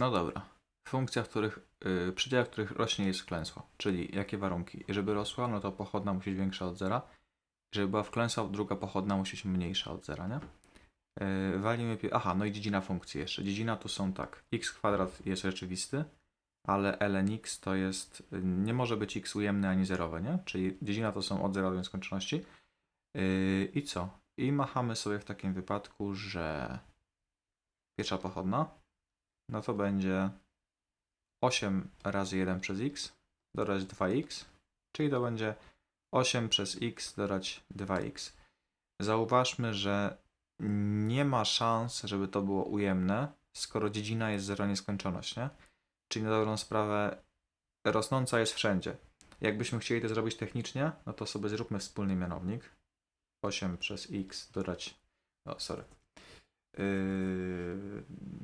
No dobra. Funkcja, w których, yy, w których rośnie jest wklęsła. Czyli jakie warunki? Żeby rosła, no to pochodna musi być większa od zera. Żeby była wklęsła, druga pochodna musi być mniejsza od zera, nie? Yy, walimy... Aha, no i dziedzina funkcji jeszcze. Dziedzina to są tak. x kwadrat jest rzeczywisty, ale ln x to jest... y, Nie może być x ujemny ani zerowe, nie? Czyli dziedzina to są od zera do nieskończoności. Yy, I co? I machamy sobie w takim wypadku, że pierwsza pochodna, no to będzie 8 razy 1 przez x dodać 2x, czyli to będzie 8 przez x dodać 2x. Zauważmy, że nie ma szans, żeby to było ujemne, skoro dziedzina jest zero nieskończoność, nie? Czyli na dobrą sprawę rosnąca jest wszędzie. Jakbyśmy chcieli to zrobić technicznie, no to sobie zróbmy wspólny mianownik. 8 przez x dodać, o sorry, yy,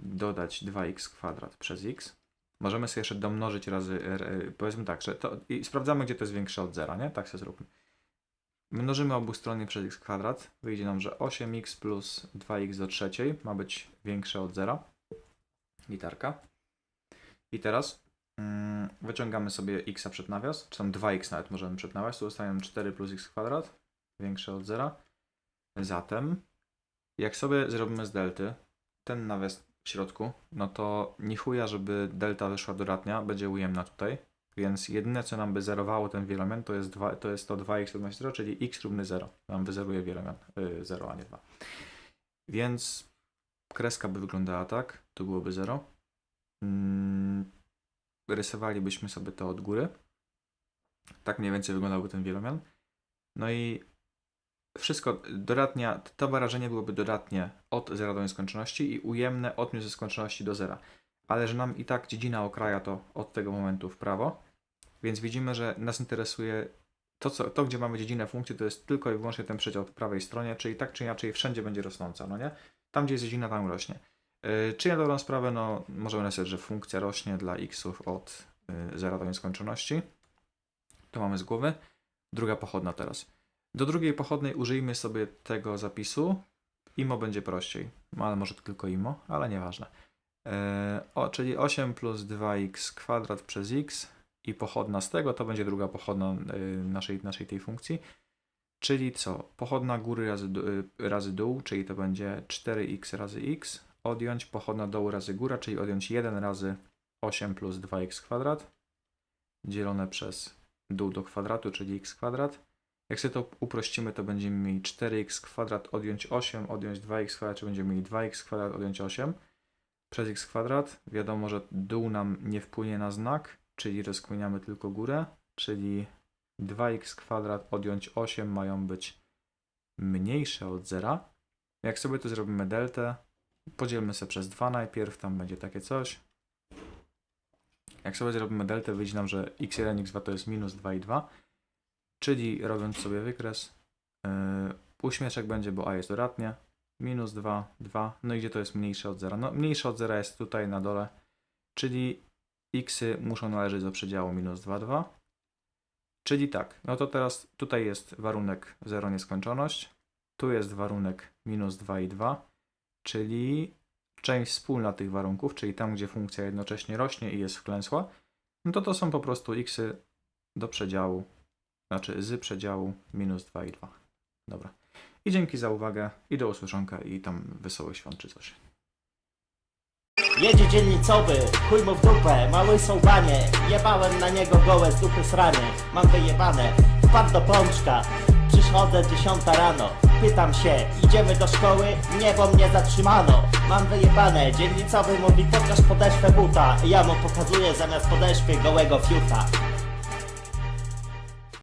dodać 2x kwadrat przez x. Możemy sobie jeszcze domnożyć razy, r, y, powiedzmy tak, że to, i sprawdzamy, gdzie to jest większe od zera, nie? Tak sobie zróbmy. Mnożymy obustronnie przez x kwadrat, wyjdzie nam, że 8x plus 2x do trzeciej ma być większe od zera. Gitarka. I teraz mm, wyciągamy sobie x przed nawias, czy tam 2x nawet możemy przed nawias, tu zostaje nam 4 plus x kwadrat, większe od zera. Zatem, jak sobie zrobimy z delty, ten nawias w środku, no to nie chuja, żeby delta wyszła dodatnia, będzie ujemna tutaj, więc jedyne co nam by zerowało ten wielomian to jest, 2, to, jest to 2x równa się 0, czyli x równy 0. Nam wyzeruje wielomian y, 0, a nie 2. Więc kreska by wyglądała tak, tu byłoby 0. Mm, rysowalibyśmy sobie to od góry. Tak mniej więcej wyglądałby ten wielomian. No i wszystko dodatnia, to wyrażenie byłoby dodatnie od 0 do nieskończoności i ujemne od nieskończoności do 0. Ale że nam i tak dziedzina okraja to od tego momentu w prawo, więc widzimy, że nas interesuje to, co, to gdzie mamy dziedzinę funkcji, to jest tylko i wyłącznie ten przedział po prawej stronie, czyli tak czy inaczej wszędzie będzie rosnąca, no nie? Tam, gdzie jest dziedzina, tam rośnie. Yy, czy ja dobrą sprawę, no możemy napisać, że funkcja rośnie dla xów od yy, 0 do nieskończoności. To mamy z głowy. Druga pochodna teraz. Do drugiej pochodnej użyjmy sobie tego zapisu. IMO będzie prościej. No, ale może tylko IMO, ale nieważne. Eee, o, czyli 8 plus 2x kwadrat przez x i pochodna z tego to będzie druga pochodna y, naszej, naszej tej funkcji. Czyli co? Pochodna góry razy, y, razy dół, czyli to będzie 4x razy x. Odjąć pochodna dołu razy góra, czyli odjąć 1 razy 8 plus 2x kwadrat dzielone przez dół do kwadratu, czyli x kwadrat. Jak sobie to uprościmy, to będziemy mieli 4x kwadrat odjąć 8, odjąć 2x kwadrat, czyli będziemy mieli 2x kwadrat odjąć 8 przez x kwadrat. Wiadomo, że dół nam nie wpłynie na znak, czyli rozkminiamy tylko górę, czyli 2x kwadrat odjąć 8 mają być mniejsze od zera. Jak sobie to zrobimy deltę, podzielmy sobie przez 2 najpierw, tam będzie takie coś. Jak sobie zrobimy deltę, wyjdzie nam, że x1, x2 to jest minus 2 i 2. Czyli robiąc sobie wykres, yy, uśmieszek będzie, bo a jest dodatnie, minus 2, 2, no i gdzie to jest mniejsze od 0? No mniejsze od 0 jest tutaj na dole, czyli xy muszą należeć do przedziału minus 2, 2. Czyli tak, no to teraz tutaj jest warunek 0 nieskończoność, tu jest warunek minus 2 i 2, czyli część wspólna tych warunków, czyli tam, gdzie funkcja jednocześnie rośnie i jest wklęsła, no to to są po prostu xy do przedziału znaczy z przedziału minus 2 i 2. Dobra. I dzięki za uwagę i do usłyszonka i tam wesołych świąt czy coś. Jedzie dzielnicowy, chuj mu w dupę, mały są banie Jebałem na niego gołe z dupy sranie Mam wyjebane, wpadł do pączka Przychodzę dziesiąta rano Pytam się, idziemy do szkoły? Nie, bo mnie zatrzymano Mam wyjebane, dzielnicowy mówi pokaż podeszwę buta Ja mu pokazuję zamiast podeszwy gołego fiuta